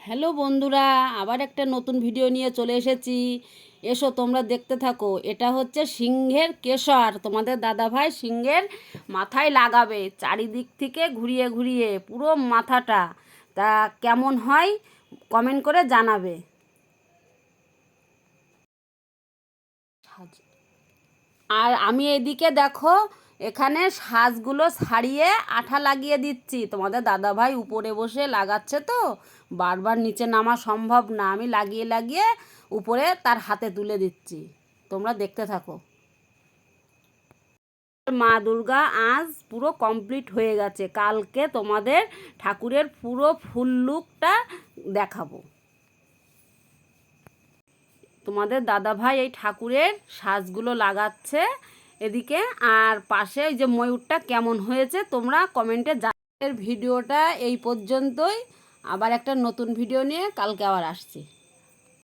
Hello বন্ধুরা, আবার একটা নতুন ভিডিও নিয়ে চলে এসেছি। এসো তোমরা দেখতে থাকো, এটা হচ্ছে সিংহের কেশর। তোমাদের দাদাভাই সিংহের মাথায় লাগাবে, চারিদিক থেকে ঘুরিয়ে ঘুরিয়ে, পুরো মাথাটা। তা কেমন হয় কমেন্ট করে জানাবে। আর আমি এদিকে দেখো এখানে সাজগুলো ছাড়িয়ে আঠা লাগিয়ে দিচ্ছি। তোমাদের দাদাভাই উপরে বসে লাগাচ্ছে তো। বারবার নিচে নামা সম্ভব না। আমি লাগিয়ে লাগিয়ে উপরে তার হাতে তুলে দিচ্ছি। তোমরা দেখতে থাকো। মা দুর্গা আজ পুরো কমপ্লিট হয়ে গেছে। কালকে তোমাদের ঠাকুরের পুরো ফুল লুকটা দেখাবো। তোমাদের দাদাভাই এই ঠাকুরের সাজগুলো লাগাচ্ছে। এদিকে আর পাশে ওই যে ময়ূরটা কেমন হয়েছে তোমরা কমেন্টে জানের ভিডিওটা এই পর্যন্তই। আবার একটা নতুন ভিডিও নিয়ে কালকে আবার আসছি।